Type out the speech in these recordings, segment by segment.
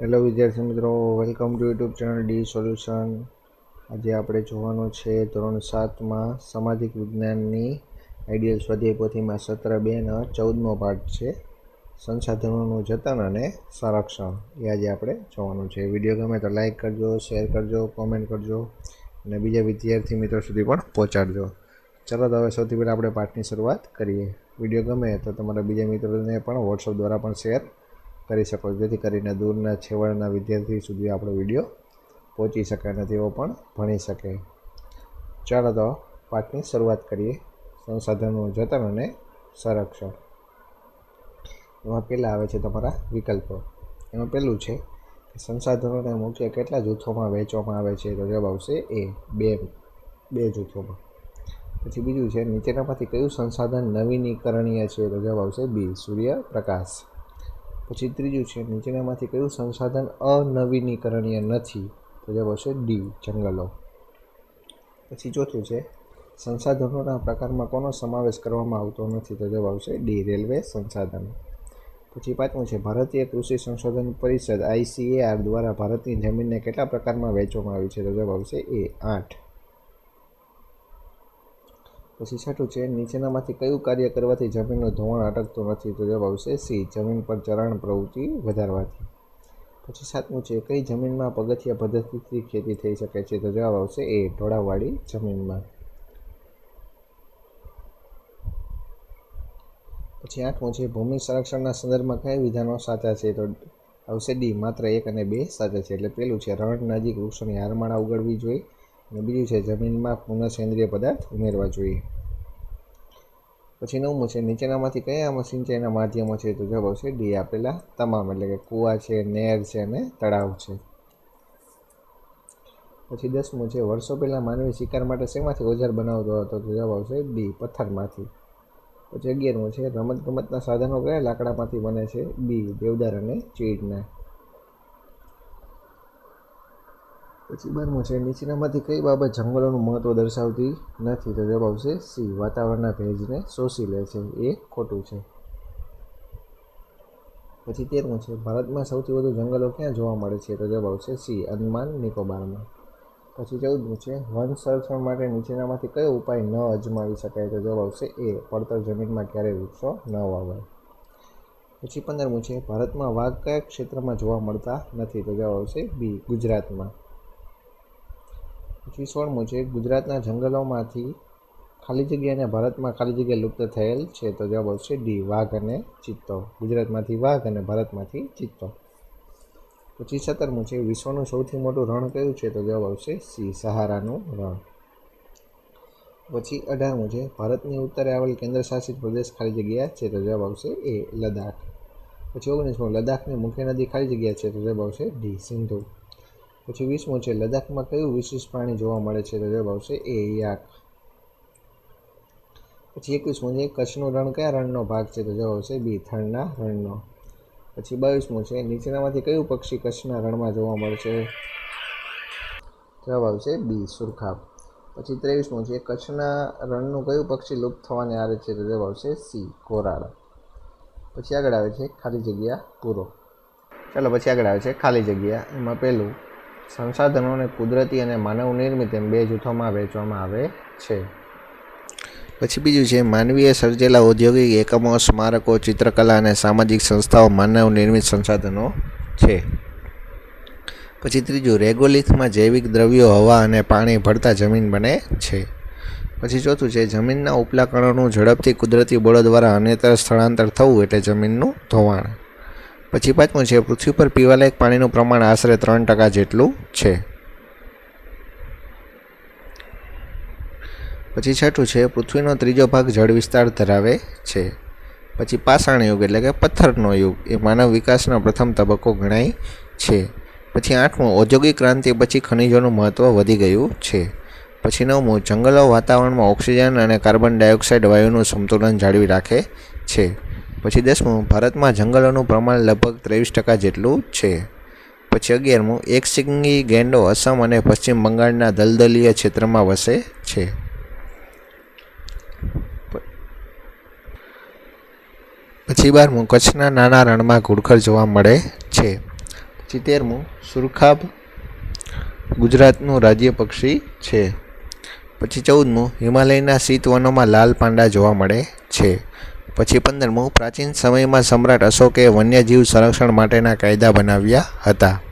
Hello વિદ્યાર્થી મિત્રો. Welcome to YouTube channel D solution આજે આપણે જોવાનું છે ધોરણ સાતમાં સામાજિક વિજ્ઞાનની આઈડિયલ સ્વાધ્યાય સત્ર બેના ચૌદમો પાઠ છે. સંસાધનોનું જતન અને સંરક્ષણ. એ આજે આપણે જોવાનું છે. વીડિયો ગમે તો લાઇક કરજો શેર કરજો કોમેન્ટ કરજો અને બીજા વિદ્યાર્થી મિત્રો સુધી પણ પહોંચાડજો. ચલો તો હવે સૌથી પહેલાં આપણે પાઠની શરૂઆત કરીએ. વીડિયો ગમે તો તમારા બીજા મિત્રોને પણ વોટ્સઅપ દ્વારા પણ શેર કરી શકો જેથી કરીને દૂરના છેવાડાના વિદ્યાર્થી સુધી આપણો વીડિયો પહોંચી શકે અને તેઓ પણ ભણી શકે. ચાલો તો પાઠની શરૂઆત કરીએ. સંસાધનોનું જતન અને સંરક્ષણ. એમાં પહેલાં આવે છે તમારા વિકલ્પો. એમાં પહેલું છે કે સંસાધનોને મુખ્ય કેટલા જૂથોમાં વહેંચવામાં આવે છે? તો જવાબ આવશે એ, બે બે જૂથોમાં. પછી બીજું છે નીચેનામાંથી કયું સંસાધન નવીનીકરણીય છે? તો જવાબ આવશે બી, સૂર્યપ્રકાશ. પછી ત્રીજું છે, નીચેનામાંથી કયું સંસાધન અનવીનીકરણીય નથી? તો જવાબ આવશે ડી જંગલો. પછી ચોથું છે, સંસાધનોના પ્રકારમાં કોનો સમાવેશ કરવામાં આવતો નથી? તો જવાબ આવશે ડી રેલવે સંસાધન. પછી પાંચમું છે, ભારતીય કૃષિ સંશોધન પરિષદ આઈસીએઆર દ્વારા ભારતની જમીનને કેટલા પ્રકારમાં વહેંચવામાં આવી છે? તો જવાબ આવશે એ આઠ. પછી છઠ્ઠું છે નીચેનામાંથી કયું કાર્ય કરવાથી જમીનનું ધોવાણ અટકતું નથી? તો જવાબ આવશે સી, જમીન પર ચરણ પ્રવૃત્તિ વધારવાથી. પછી સાતમું છે, કઈ જમીનમાં પગથિયા પદ્ધતિથી ખેતી થઈ શકે છે? તો જવાબ આવશે એ ઢોળાવવાળી જમીનમાં. પછી આઠમું છે, ભૂમિ સંરક્ષણના સંદર્ભમાં કયા વિધાનો સાચા છે? તો આવશે ડી, માત્ર એક અને બે સાચા છે. એટલે પેલું છે, રણ નજીક વૃક્ષોની હારમાળા ઉગાડવી જોઈએ. અને બીજું છે, જમીનમાં પુનઃ સેન્દ્રિય પદાર્થ ઉમેરવા જોઈએ. પછી નવમું છે, નીચેનામાંથી કયા સિંચાઈના માધ્યમો છે, તો જવાબ આવશે ડી આપેલા તમામ, એટલે કે કૂવા છે નહેર છે અને તળાવ છે. પછી દસમું છે, વર્ષો પહેલાં માનવી શિકાર માટે શેમાંથી ઓજાર બનાવતો હતો, તો જવાબ આવશે ડી પથ્થરમાંથી. પછી અગિયારમું છે રમત ગમતના સાધનો કયા લાકડામાંથી બને છે? બી દેવદાર અને ચીડના. પછી બારમું છે. નીચેનામાંથી કઈ બાબત જંગલોનું મહત્ત્વ દર્શાવતી નથી તો જવાબ આવશે સી. વાતાવરણના ભેજને શોષી લે છે. એ ખોટું છે. પછી તેરમું છે. ભારતમાં સૌથી વધુ જંગલો ક્યાં જોવા મળે છે તો જવાબ આવશે સી. અંદમાન નિકોબારમાં. પછી ચૌદમું છે. વન સંરક્ષણ માટે નીચેનામાંથી કયો ઉપાય ન અજમાવી શકાય તો જવાબ આવશે એ. પડતર જમીનમાં ક્યારેય વૃક્ષો ન વાવાય પછી પંદરમું છે. ભારતમાં વાઘ કયા ક્ષેત્રમાં જોવા મળતા નથી તો જવાબ આવશે બી. ગુજરાતમાં. પછી મુજબ ગુજરાતના જંગલોમાંથી ખાલી જગ્યા અને ભારતમાં ખાલી જગ્યા લુપ્ત થયેલ છે. તો જવાબ આવશે ડી, વાઘ અને ચિત્તો. ગુજરાતમાંથી વાઘ અને ભારતમાંથી ચિત્તો. પછી સત્તરમું છે વિશ્વનું સૌથી મોટું રણ કયું છે? તો જવાબ આવશે સી, સહારાનું રણ. પછી અઢારમું છે ભારતની ઉત્તરે આવેલ કેન્દ્ર શાસિત પ્રદેશ ખાલી જગ્યા છે? તો જવાબ આવશે એ, લદ્દાખ. પછી ઓગણીસમું, લદ્દાખની મુખ્ય નદી ખાલી જગ્યા છે? તો જવાબ આવશે ડી, સિંધુ. પછી વીસમું છે. લદ્દાખમાં કયું વિશેષ પ્રાણી જોવા મળે છે? તો જવાબ આવશે એ યાક. પછી એકવીસમું છે, કચ્છનું રણ કયા રણનો ભાગ છે? તો જવાબ આવશે બી થણના રણનો. પછી બાવીસમું છે, નીચેનામાંથી કયું પક્ષી કચ્છના રણમાં જોવા મળે છે? જવાબ આવશે બી, સુરખાબ. પછી ત્રેવીસમું છે, કચ્છના રણનું કયું પક્ષી લુપ્ત થવાને આરે છે? તો જવાબ આવશે સી કોરાળ પછી આગળ આવે છે ખાલી જગ્યા પૂરો. ચાલો, પછી આગળ આવે છે ખાલી જગ્યા. એમાં પહેલું સંસાધનોને કુદરતી અને માનવ નિર્મિત એમ બે જૂથોમાં વહેંચવામાં આવે છે. પછી બીજું છે, માનવીય સર્જેલા ઔદ્યોગિક એકમો, સ્મારકો, ચિત્રકલા અને સામાજિક સંસ્થાઓ માનવ નિર્મિત સંસાધનો છે. પછી ત્રીજું, રેગોલિથમાં જૈવિક દ્રવ્યો, હવા અને પાણી ભળતા જમીન બને છે. પછી ચોથું છે, જમીનના ઉપલા કણોનું ઝડપથી કુદરતી બળો દ્વારા અનેતર સ્થળાંતર થવું એટલે જમીનનું ધોવાણ. પછી પાંચમું છે, પૃથ્વી પર પીવાલાયક પાણીનું પ્રમાણ આશરે ત્રણ ટકા જેટલું છે. પછી છઠ્ઠું છે, પૃથ્વીનો ત્રીજો ભાગ જળ વિસ્તાર ધરાવે છે. પછી પાષાણ યુગ એટલે કે પથ્થરનો યુગ, એ માનવ વિકાસનો પ્રથમ તબક્કો ગણાય છે. પછી આઠમું, ઔદ્યોગિક ક્રાંતિ પછી ખનિજોનું મહત્ત્વ વધી ગયું છે. પછી નવમું, જંગલો વાતાવરણમાં ઓક્સિજન અને કાર્બન ડાયોક્સાઇડ વાયુનું સંતુલન જાળવી રાખે છે. પછી દસમું, ભારતમાં જંગલોનું પ્રમાણ લગભગ ત્રેવીસ ટકા જેટલું છે. પછી અગિયારમું, એક સિંગી ગેંડો અસમ અને પશ્ચિમ બંગાળના દલદલીય ક્ષેત્રમાં વસે છે. પછી બારમું, કચ્છના નાના રણમાં ઘુડખર જોવા મળે છે. પછી તેરમું, સુરખાબ ગુજરાતનું રાજ્ય પક્ષી છે. પછી ચૌદમું, હિમાલયના શીત વનોમાં લાલ પાંડા જોવા મળે છે. પછી પંદરમું, પ્રાચીન સમયમાં સમ્રાટ અશોકે વન્યજીવ સંરક્ષણ માટેના કાયદા બનાવ્યા હતા.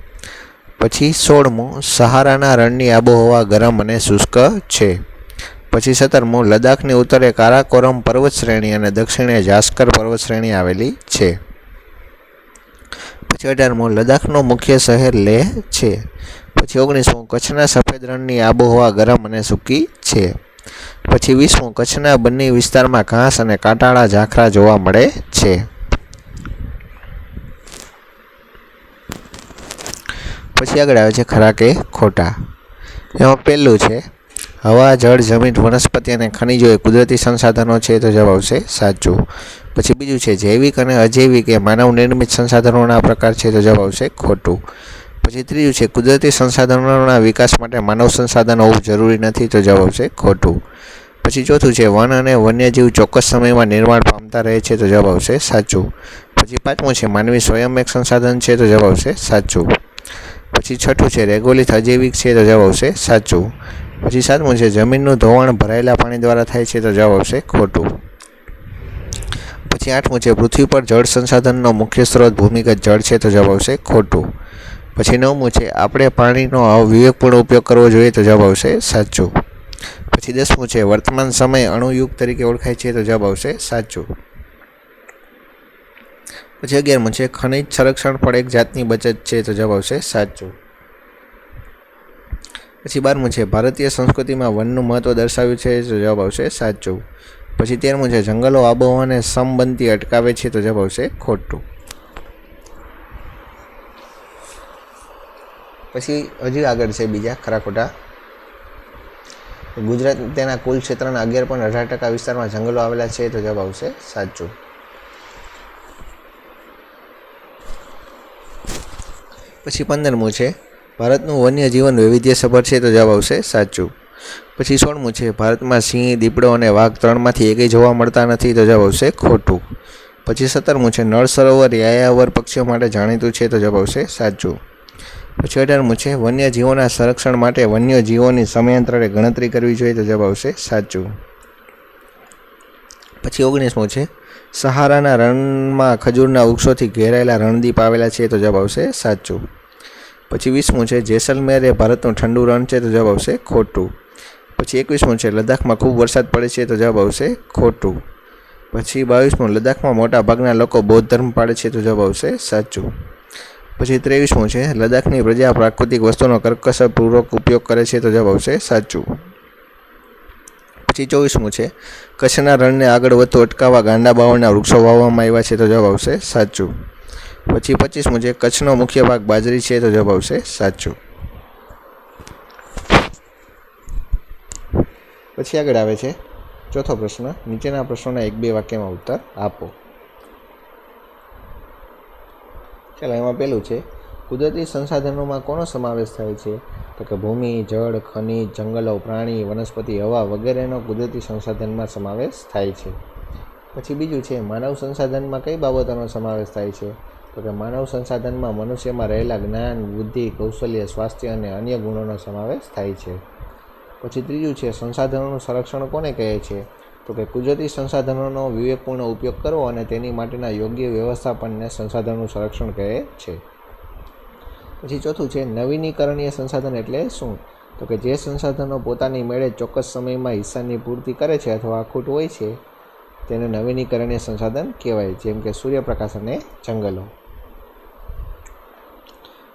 પછી સોળમું, સહારાના રણની આબોહવા ગરમ અને શુષ્ક છે. પછી સત્તરમું, લદ્દાખની ઉત્તરે કારાકોરમ પર્વત શ્રેણી અને દક્ષિણે જાસ્કર પર્વત શ્રેણી આવેલી છે. પછી અઢારમું, લદ્દાખનું મુખ્ય શહેર લેહ છે. પછી ઓગણીસમું, કચ્છના સફેદ રણની આબોહવા ગરમ અને સૂકી છે. પછી વીસમું કચ્છના બંને વિસ્તારમાં ઘાસ અને કાંટાળા ઝાખરા જોવા મળે છે. પછી આગળ આવે છે ખરા કે ખોટા. એમાં પહેલું છે, હવા, જળ, જમીન, વનસ્પતિ અને ખનિજો એ કુદરતી સંસાધનો છે તો જવાબ આવશે સાચું. પછી બીજું છે, જૈવિક અને અજૈવિક એ માનવ નિર્મિત સંસાધનોના પ્રકાર છે તો જવાબ આવશે ખોટું. પછી ત્રીજું છે, કુદરતી સંસાધનોના વિકાસ માટે માનવ સંસાધન હોવું જરૂરી નથી, તો જવાબ આવશે ખોટું. પછી ચોથું છે, વન અને વન્યજીવ ચોક્કસ સમયમાં નિર્માણ પામતા રહે છે, તો જવાબ આવશે સાચું. પછી પાંચમું છે, માનવી સ્વયં એક સંસાધન છે, તો જવાબ આવશે સાચું. પછી છઠ્ઠું છે, રેગોલિથ અજૈવિક છે, તો જવાબ આવશે સાચું. પછી સાતમું છે, જમીનનું ધોવાણ ભરાયેલા પાણી દ્વારા થાય છે, તો જવાબ આવશે ખોટું. પછી આઠમું છે, પૃથ્વી પર જળ સંસાધનનો મુખ્ય સ્ત્રોત ભૂમિગત જળ છે, તો જવાબ આવશે ખોટું. પછી નવમું છે આપણે પાણીનો વિવેકપૂર્ણ ઉપયોગ કરવો જોઈએ તો જવાબ આવશે સાચું. પછી દસમું છે વર્તમાન સમય અણુયુગ તરીકે ઓળખાય છે તો જવાબ આવશે સાચું. પછી અગિયારમું છે ખનિજ સંરક્ષણ પણ એક જાતની બચત છે તો જવાબ આવશે સાચું. પછી બારમું છે ભારતીય સંસ્કૃતિમાં વનનું મહત્ત્વ દર્શાવ્યું છે તો જવાબ આવશે સાચું. પછી તેરમું છે જંગલો, આબોહવાને સમબંધી અટકાવે છે તો જવાબ આવશે ખોટું. પછી હજી આગળ છે બીજા ખરા ખોટા ગુજરાત તેના કુલ ક્ષેત્રના અગિયાર પોઈન્ટ અઢાર ટકા વિસ્તારમાં જંગલો આવેલા છે તો જવાબ આવશે સાચું. પછી પંદરમું છે, ભારતનું વન્ય જીવન વૈવિધ્યસભર છે તો જવાબ આવશે સાચું. પછી સોળમું છે, ભારતમાં સિંહ, દીપડો અને વાઘ ત્રણમાંથી એકેય જોવા મળતા નથી તો જવાબ આવશે ખોટું. પછી સત્તરમું છે, નળ સરોવર યાયાવર પક્ષીઓ માટે જાણીતું છે તો જવાબ આવશે સાચું. પછી અઢારમું છે, વન્યજીવોના સંરક્ષણ માટે વન્યજીવોની સમયાંતરે ગણતરી કરવી જોઈએ તો જવાબ આવશે સાચું. પછી ઓગણીસમું છે, સહારાના રણમાં ખજૂરના વૃક્ષોથી ઘેરાયેલા રણદીપ આવેલા છે તો જવાબ આવશે સાચું. પછી વીસમું છે, જેસલમેર એ ભારતનું ઠંડુ રણ છે તો જવાબ આવશે ખોટું. પછી એકવીસમું છે, લદ્દાખમાં ખૂબ વરસાદ પડે છે તો જવાબ આવશે ખોટું. પછી બાવીસમું લદ્દાખમાં મોટા ભાગના લોકો બૌદ્ધ ધર્મ પાડે છે તો જવાબ આવશે સાચું. પછી ત્રેવીસમું છે. લદ્દાખની પ્રજા પ્રાકૃતિક વસ્તુનો કર્કશપૂર્વક ઉપયોગ કરે છે તો જવાબ આવશે સાચું. પછી ચોવીસમું છે. કચ્છના રણને આગળ વધતું અટકાવવા ગાંડા બાવળના વૃક્ષો વાવવામાં આવ્યા છે તો જવાબ આવશે સાચું. પછી પચીસમું છે. કચ્છનો મુખ્ય ભાગ બાજરી છે તો જવાબ આવશે સાચું. પછી આગળ આવે છે ચોથો પ્રશ્ન. નીચેના પ્રશ્નોના એક બે વાક્યમાં ઉત્તર આપો. ચાલો, એમાં પહેલું છે. કુદરતી સંસાધનોમાં કોનો સમાવેશ થાય છે? તો કે ભૂમિ, જળ, ખનિજ, જંગલો, પ્રાણી, વનસ્પતિ, હવા વગેરેનો કુદરતી સંસાધનમાં સમાવેશ થાય છે. પછી બીજું છે, માનવ સંસાધનમાં કઈ બાબતોનો સમાવેશ થાય છે? તો કે માનવ સંસાધનમાં મનુષ્યમાં રહેલા જ્ઞાન, બુદ્ધિ, કૌશલ્ય, સ્વાસ્થ્ય અને અન્ય ગુણોનો સમાવેશ થાય છે. પછી ત્રીજું છે, સંસાધનોનું સંરક્ષણ કોને કહે છે? તો કે કુદરતી સંસાધનોનો વિવેકપૂર્ણ ઉપયોગ કરવો અને તેની માટેના યોગ્ય વ્યવસ્થાપનને સંસાધનનું સંરક્ષણ કહે છે. પછી ચોથું છે, નવીનીકરણીય સંસાધન એટલે શું? તો કે જે સંસાધનો પોતાની મેળે ચોક્કસ સમયમાં હિસ્સાની પૂર્તિ કરે છે અથવા અખૂટ હોય છે, તેને નવીનીકરણીય સંસાધન કહેવાય, જેમ કે સૂર્યપ્રકાશ અને જંગલો.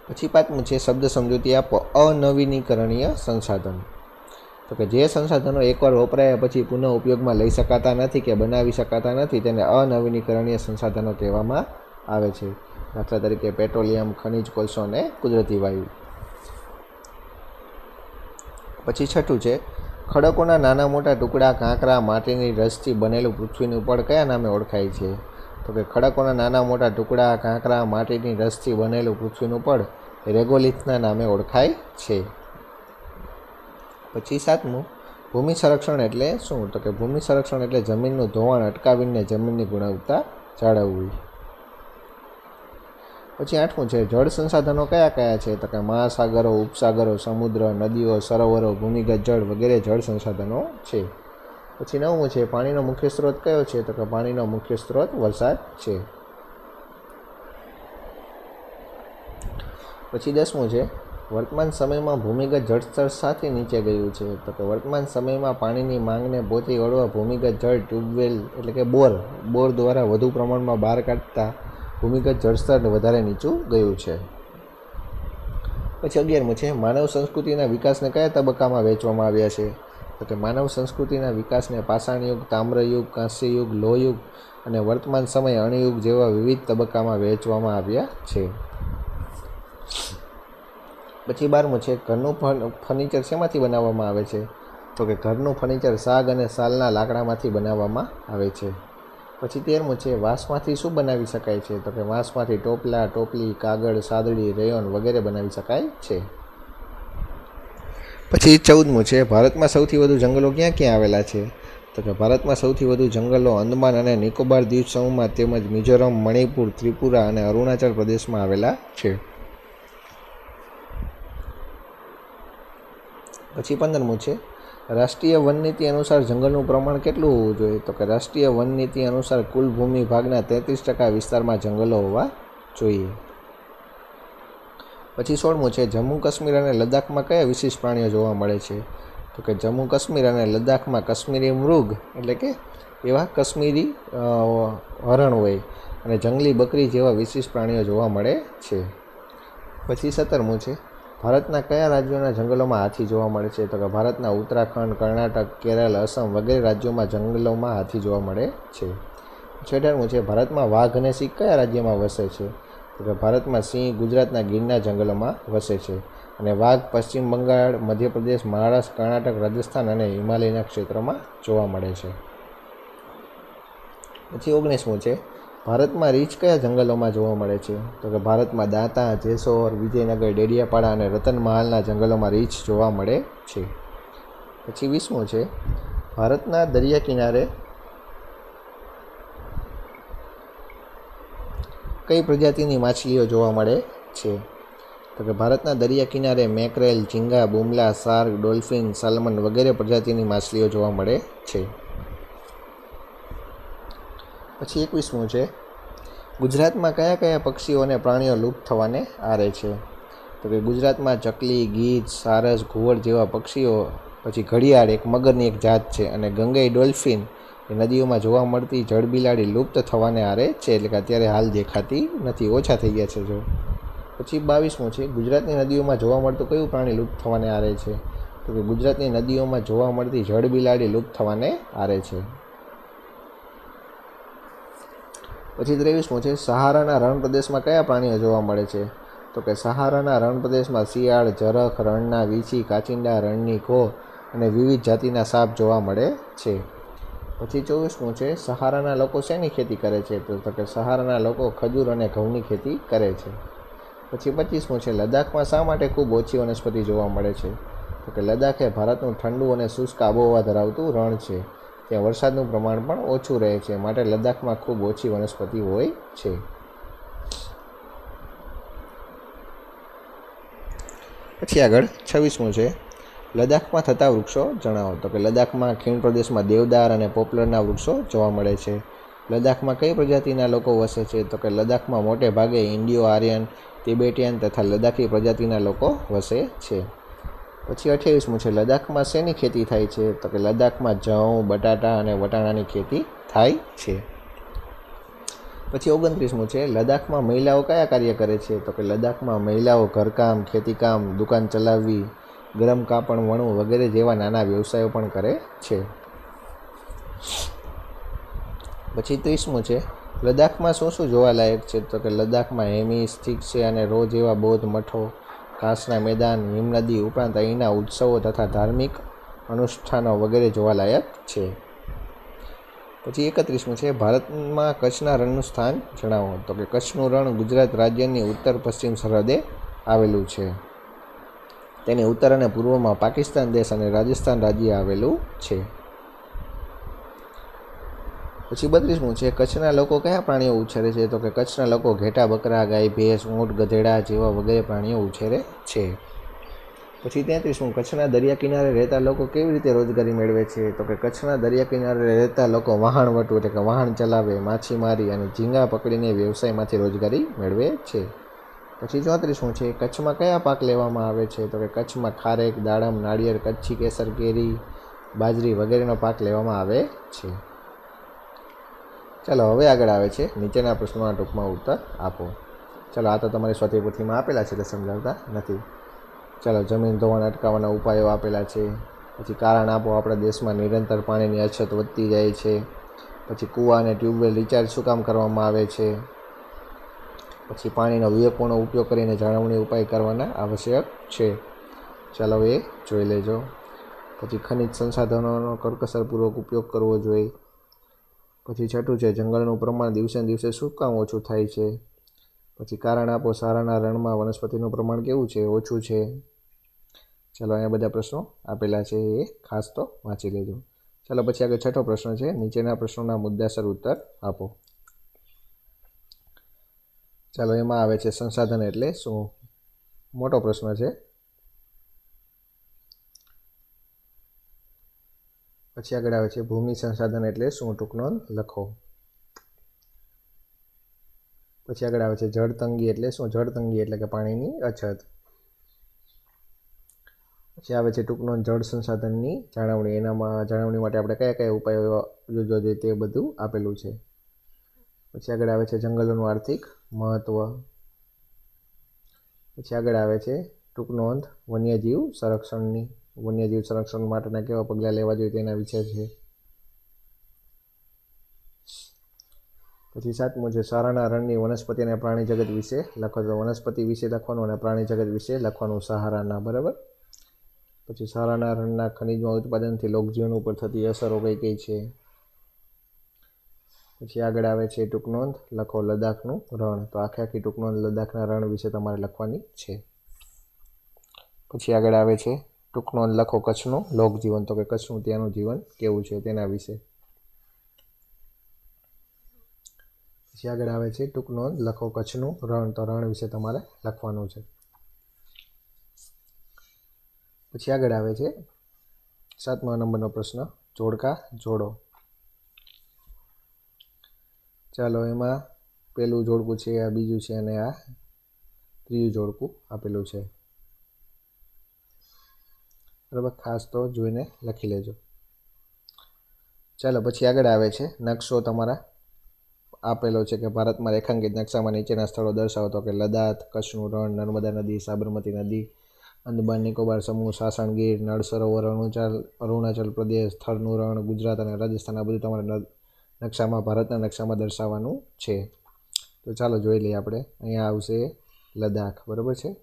પછી પાંચમું છે, શબ્દ સમજૂતી આપો, અનવીનીકરણીય સંસાધન. તો કે જે સંસાધનો એકવાર વપરાયા પછી પુનઃ ઉપયોગમાં લઈ શકાતા નથી કે બનાવી શકાતા નથી, તેને અનવીનીકરણીય સંસાધનો કહેવામાં આવે છે. દાખલા તરીકે પેટ્રોલિયમ, ખનિજ, કોલસો અને કુદરતી વાયુ. પછી છઠ્ઠું છે, ખડકોના નાના મોટા ટુકડા કાંકરા માટીની રસથી બનેલું પૃથ્વીનું પડ કયા નામે ઓળખાય છે? તો કે ખડકોના નાના મોટા ટુકડા કાંકરા માટીની રસથી બનેલું પૃથ્વીનું પડ રેગોલિથના નામે ઓળખાય છે. પછી સાતમું, ભૂમિ સંરક્ષણ એટલે શું? તો કે ભૂમિ સંરક્ષણ એટલે જમીનનું ધોવાણ અટકાવીને જમીનની ગુણવત્તા જાળવવી. પછી આઠમું છે, જળ સંસાધનો કયા કયા છે? તો કે મહાસાગરો, ઉપસાગરો, સમુદ્ર, નદીઓ, સરોવરો, ભૂમિગત જળ વગેરે જળ સંસાધનો છે. પછી નવમું છે, પાણીનો મુખ્ય સ્ત્રોત કયો છે? તો કે પાણીનો મુખ્ય સ્ત્રોત વરસાદ છે. પછી દસમું છે વર્તમાન સમયમાં ભૂમિગત જળસ્તર સાથે નીચે ગયું છે. તો કે વર્તમાન સમયમાં પાણીની માંગને પહોંચી વળવા ભૂમિગત જળ ટ્યુબવેલ એટલે કે બોર બોર દ્વારા વધુ પ્રમાણમાં બહાર કાઢતા ભૂમિગત જળસ્તર વધારે નીચું ગયું છે. પછી અગિયારમું છે, માનવ સંસ્કૃતિના વિકાસને કયા તબક્કામાં વહેંચવામાં આવ્યા છે? તો કે માનવ સંસ્કૃતિના વિકાસને પાષાણયુગ, તામ્રયુગ, કાંસ્યયુગ, લોહયુગ અને વર્તમાન સમય અણયુગ જેવા વિવિધ તબક્કામાં વહેંચવામાં આવ્યા છે. પછી બારમું છે, ઘરનું ફર્નિચર શેમાંથી બનાવવામાં આવે છે? તો કે ઘરનું ફર્નિચર સાગ અને સાલના લાકડામાંથી બનાવવામાં આવે છે. પછી તેરમું છે, વાંસમાંથી શું બનાવી શકાય છે? તો કે વાંસમાંથી ટોપલા, ટોપલી, કાગળ, સાદડી, રેયોન વગેરે બનાવી શકાય છે. પછી ચૌદમું છે, ભારતમાં સૌથી વધુ જંગલો ક્યાં ક્યાં આવેલા છે? તો કે ભારતમાં સૌથી વધુ જંગલો અંદમાન અને નિકોબાર દ્વીપ સમૂહમાં તેમજ મિઝોરમ, મણિપુર, ત્રિપુરા અને અરુણાચલ પ્રદેશમાં આવેલા છે. પછી પંદરમું છે. રાષ્ટ્રીય વનનીતિ અનુસાર જંગલનું પ્રમાણ કેટલું હોવું જોઈએ? તો કે રાષ્ટ્રીય વનનીતિ અનુસાર કુલ ભૂમિ ભાગના તેત્રીસ ટકા વિસ્તારમાં જંગલો હોવા જોઈએ. પછી સોળમું છે, જમ્મુ કાશ્મીર અને લદ્દાખમાં કયા વિશેષ પ્રાણીઓ જોવા મળે છે? તો કે જમ્મુ કાશ્મીર અને લદ્દાખમાં કાશ્મીરી મૃગ, એટલે કે એવા કાશ્મીરી હરણ હોય અને જંગલી બકરી જેવા વિશેષ પ્રાણીઓ જોવા મળે છે. પછી સત્તરમું છે ભારતના કયા રાજ્યોના જંગલોમાં હાથી જોવા મળે છે? તો કે ભારતના ઉત્તરાખંડ, કર્ણાટક, કેરળ અસમ વગેરે રાજ્યોમાં જંગલોમાં હાથી જોવા મળે છે. છેડારમું છે ભારતમાં વાઘ અને સિંહ કયા રાજ્યમાં વસે છે? તો કે ભારતમાં સિંહ, ગુજરાતના ગીરના જંગલોમાં વસે છે. અને વાઘ પશ્ચિમ બંગાળ, મધ્યપ્રદેશ, મહારાષ્ટ્ર, કર્ણાટક, રાજસ્થાન અને હિમાલયના ક્ષેત્રોમાં જોવા મળે છે. પછી ઓગણીસમું છે ભારતમાં રીંછ કયા જંગલોમાં જોવા મળે છે? તો કે ભારતમાં દાંતા, જેસોર, વિજયનગર, ડેડિયાપાડા અને રતનમહાલના જંગલોમાં રીંછ જોવા મળે છે. પછી વીસમું છે. ભારતના દરિયા કિનારે કઈ પ્રજાતિની માછલીઓ જોવા મળે છે? તો કે ભારતના દરિયા કિનારે મેકરેલ, ઝીંગા, બુમલા, શાર્ક, ડોલ્ફિન, સાલમન વગેરે પ્રજાતિની માછલીઓ જોવા મળે છે. પછી એકવીસમું છે. ગુજરાતમાં કયા કયા પક્ષીઓ અને પ્રાણીઓ લુપ્ત થવાને આરે છે? તો કે ગુજરાતમાં ચકલી, ગીધ, સારસ, ઘુવડ જેવા પક્ષીઓ, પછી ઘડિયાળ, એક મગરની એક જાત છે અને ગંગાઈ ડોલ્ફિન એ નદીઓમાં જોવા મળતી જળબિલાડી લુપ્ત થવાને આરે છે, એટલે કે અત્યારે હાલ દેખાતી નથી, ઓછા થઈ ગયા છે જો. પછી બાવીસમું છે, ગુજરાતની નદીઓમાં જોવા મળતું કયું પ્રાણી લુપ્ત થવાને આરે છે? તો કે ગુજરાતની નદીઓમાં જોવા મળતી જળબિલાડી લુપ્ત થવાને આરે છે. પછી ત્રેવીસમું છે, સહારાના રણ પ્રદેશમાં કયા પ્રાણીઓ જોવા મળે છે? તો કે સહારાના રણ પ્રદેશમાં શિયાળ ઝરખ રણના વીછી, કાચિંડા, રણની ઘો અને વિવિધ જાતિના સાપ જોવા મળે છે. પછી ચોવીસમું છે, સહારાના લોકો શેની ખેતી કરે છે? તો કે સહારાના લોકો ખજૂર અને ઘઉંની ખેતી કરે છે. પછી પચીસમું છે, લદ્દાખમાં શા માટે ખૂબ ઓછી વનસ્પતિ જોવા મળે છે? તો કે લદ્દાખ એ ભારતનું ઠંડુ અને શુષ્ક આબોહવા ધરાવતું રણ છે. ત્યાં વરસાદનું પ્રમાણ પણ ઓછું રહે છે, માટે લદ્દાખમાં ખૂબ ઓછી વનસ્પતિ હોય છે. પછી આગળ છવ્વીસમું છે. લદ્દાખમાં થતા વૃક્ષો જણાવો. તો કે લદ્દાખમાં ખીણ પ્રદેશમાં દેવદાર અને પોપલરના વૃક્ષો જોવા મળે છે. લદ્દાખમાં કઈ પ્રજાતિના લોકો વસે છે? તો કે લદ્દાખમાં મોટે ભાગે ઇન્ડિયો, આર્યન, તિબેટિયન તથા લદ્દાખી પ્રજાતિના લોકો વસે છે. પછી અઠ્યાવીસમું છે, લદ્દાખમાં શેની ખેતી થાય છે? તો કે લદ્દાખમાં જઉં, બટાટા અને વટાણાની ખેતી થાય છે. પછી ઓગણત્રીસમું છે, લદ્દાખમાં મહિલાઓ કયા કાર્ય કરે છે? તો કે લદ્દાખમાં મહિલાઓ ઘરકામ, ખેતીકામ, દુકાન ચલાવવી, ગરમ કાપડ વણવું વગેરે જેવા નાના વ્યવસાયો પણ કરે છે. પછી ત્રીસમું છે, લદ્દાખમાં શું શું જોવાલાયક છે? તો કે લદ્દાખમાં હેમી સ્થિક છે અને રોજ એવા બૌદ્ધ મઠો ઘાસના મેદાન, હિમનદી ઉપરાંત અહીંના ઉત્સવો તથા ધાર્મિક અનુષ્ઠાનો વગેરે જોવાલાયક છે. પછી એકત્રીસમું છે, ભારતમાં કચ્છના રણનું સ્થાન જણાવો. તો કે કચ્છનું રણ ગુજરાત રાજ્યની ઉત્તર પશ્ચિમ સરહદે આવેલું છે. તેની ઉત્તર અને પૂર્વમાં પાકિસ્તાન દેશ અને રાજસ્થાન રાજ્ય આવેલું છે. પછી બત્રીસમું છે કચ્છના લોકો કયા પ્રાણીઓ ઉછેરે છે? તો કે કચ્છના લોકો ઘેટા, બકરા, ગાય, ભેંસ, ઊંટ, ગધેડા જેવા વગેરે પ્રાણીઓ ઉછેરે છે. પછી તેત્રીસમું, કચ્છના દરિયા કિનારે રહેતા લોકો કેવી રીતે રોજગારી મેળવે છે? તો કે કચ્છના દરિયા કિનારે રહેતા લોકો વહાણ વટવું એટલે કે વહાણ ચલાવે માછીમારી અને ઝીંગા પકડીને વ્યવસાયમાંથી રોજગારી મેળવે છે. પછી ચોત્રીસમું છે, કચ્છમાં કયા પાક લેવામાં આવે છે? તો કે કચ્છમાં ખારેક, દાડમ, નાળિયેર, કચ્છી કેસર, કેરી, બાજરી વગેરેનો પાક લેવામાં આવે છે. ચાલો, હવે આગળ આવે છે. નીચેના પ્રશ્નોના ટૂંકમાં ઉત્તર આપો. ચાલો, આ તો તમારી પોથીમાં આપેલા છે, એટલે સમજાવતા નથી. ચાલો, જમીન ધોવાણ અટકાવવાના ઉપાયો આપેલા છે. પછી કારણ આપો, આપણા દેશમાં નિરંતર પાણીની અછત વધતી જાય છે. પછી કૂવા અને ટ્યુબવેલ રિચાર્જ શું કામ કરવામાં આવે છે? પછી પાણીનો વિવેકપૂર્ણ ઉપયોગ કરીને જાળવણી ઉપાય કરવાના આવશ્યક છે. ચાલો, એ જોઈ લેજો. પછી ખનિજ સંસાધનોનો કરકસરપૂર્વક ઉપયોગ કરવો જોઈએ. પછી છઠ્ઠું છે, જંગલનું પ્રમાણ દિવસે દિવસે શું કામ ઓછું થાય છે? પછી કારણ આપો સારાના રણમાં વનસ્પતિનું પ્રમાણ કેવું છે? ઓછું છે. ચાલો અહીંયા બધા પ્રશ્નો આપેલા છે, એ ખાસ તો વાંચી લેજો. ચાલો પછી આગળ છઠ્ઠો પ્રશ્ન છે, નીચેના પ્રશ્નોના મુદ્દાસર ઉત્તર આપો. ચાલો એમાં આવે છે સંસાધન એટલે શું? મોટો પ્રશ્ન છે પછી આગળ આવે છે ભૂમિ સંસાધન એટલે શું? ટૂંકનો લખો. પછી આગળ આવે છે જળ તંગી એટલે શું? જળ તંગી એટલે કે પાણીની અછત. પછી આવે છે ટૂંકનો જળ સંસાધનની જાળવણી. એનામાં જાળવણી માટે આપણે કયા કયા ઉપાયો યોજવા જોઈએ તે બધું આપેલું છે. પછી આગળ આવે છે જંગલોનું આર્થિક મહત્ત્વ પછી આગળ આવે છે ટૂંક નોંધ વન્યજીવ સંરક્ષણની. વન્યજીવ સંરક્ષણ માટેના કેવા પગલાં લેવા જોઈએ તેના વિશે છે. પછી સાતમું છે, સારાના રણની વનસ્પતિ અને પ્રાણી જગત વિશે લખો તો વનસ્પતિ વિશે લખવાનું અને પ્રાણી જગત વિશે લખવાનું સહારાના, બરાબર? પછી સારાના રણના ખનિજમાં ઉત્પાદનથી લોકજીવન ઉપર થતી અસરો કઈ કઈ છે? પછી આગળ આવે છે ટૂંક નોંધ, લખો લદ્દાખનું રણ. તો આખે આખી ટૂંક નોંધ લદ્દાખના રણ વિશે તમારે લખવાની છે. પછી આગળ આવે છે ટૂંક નોંધ લખો કચ્છનું લોકજીવન તો કે કચ્છનું ત્યાંનું જીવન કેવું છે તેના વિશે. પછી આગળ આવે છે ટૂંકનો લખો કચ્છનું, રણ, તો રણ વિશે તમારે લખવાનું છે. પછી આગળ આવે છે સાતમા નંબરનો પ્રશ્ન, જોડકા, જોડો. ચાલો એમાં પહેલું જોડકું છે, આ બીજું છે, અને આ ત્રીજું જોડકું આપેલું છે. બરાબર? ખાસ તો જોઈને લખી લેજો. ચાલો, પછી આગળ આવે છે નકશો તમારા. આપેલો છે કે ભારતમાં રેખાંકિત નકશામાં નીચેના સ્થળો દર્શાવતો કે લદાખ, કચ્છનું રણ, નર્મદા નદી, સાબરમતી નદી, અંદમાન, નિકોબાર સમૂહ, સાસણ, ગીર નળ સરોવર અરુણાચલ અરુણાચલ પ્રદેશ, થરનું રણ, ગુજરાત અને રાજસ્થાન, આ બધું તમારે નકશામાં, ભારતના નકશામાં દર્શાવવાનું છે. તો ચાલો જોઈ લઈએ આપણે. અહીંયા આવશે લદાખ. બરાબર છે?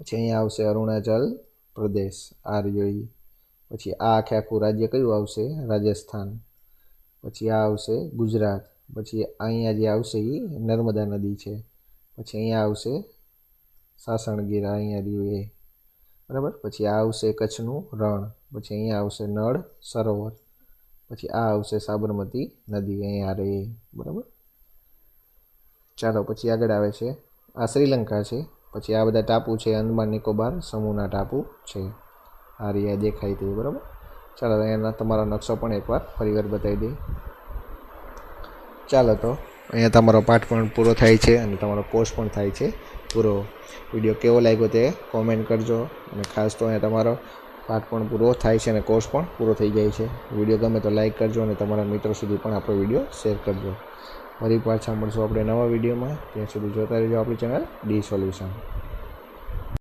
પછી અહીંયા આવશે અરુણાચલ પ્રદેશ આ પછી આ આખે આખું રાજ્ય કયું આવશે? રાજસ્થાન. પછી આ આવશે ગુજરાત. પછી અહીંયા જે આવશે એ નર્મદા નદી છે. પછી અહીંયા આવશે સાસણગીર, અહીંયા રહ્યું એ. બરાબર? પછી આ આવશે કચ્છનું રણ. પછી અહીંયા આવશે નળ, સરોવર. પછી આ આવશે સાબરમતી નદી, અહીંયા રહે. બરાબર? ચાલો, પછી આગળ આવે છે. આ શ્રીલંકા છે. પછી આ બધા ટાપુ છે, અંદમાન નિકોબાર સમૂહના ટાપુ છે. આ રહ્યા દેખાય તે, બરાબર? ચાલો, અહીંયાના તમારો નકશો પણ એકવાર ફરીવાર બતાવી દઈએ. ચાલો તો, અહીંયા તમારો પાઠ પણ પૂરો થાય છે અને તમારો કોર્સ પણ થાય છે. પૂરો વીડિયો કેવો લાગ્યો તે કોમેન્ટ કરજો અને ખાસ તો અહીંયા તમારો પાઠ પણ પૂરો થાય છે અને કોર્સ પણ પૂરો થઈ જાય છે. વીડિયો ગમે તો લાઈક કરજો અને તમારા મિત્રો સુધી પણ આપણો વીડિયો શેર કરજો. ફરી પાછા મળશું આપણે નવા વિડીયોમાં. ત્યાં સુધી જોતા રહેજો આપણી ચેનલ ડી સોલ્યુશન.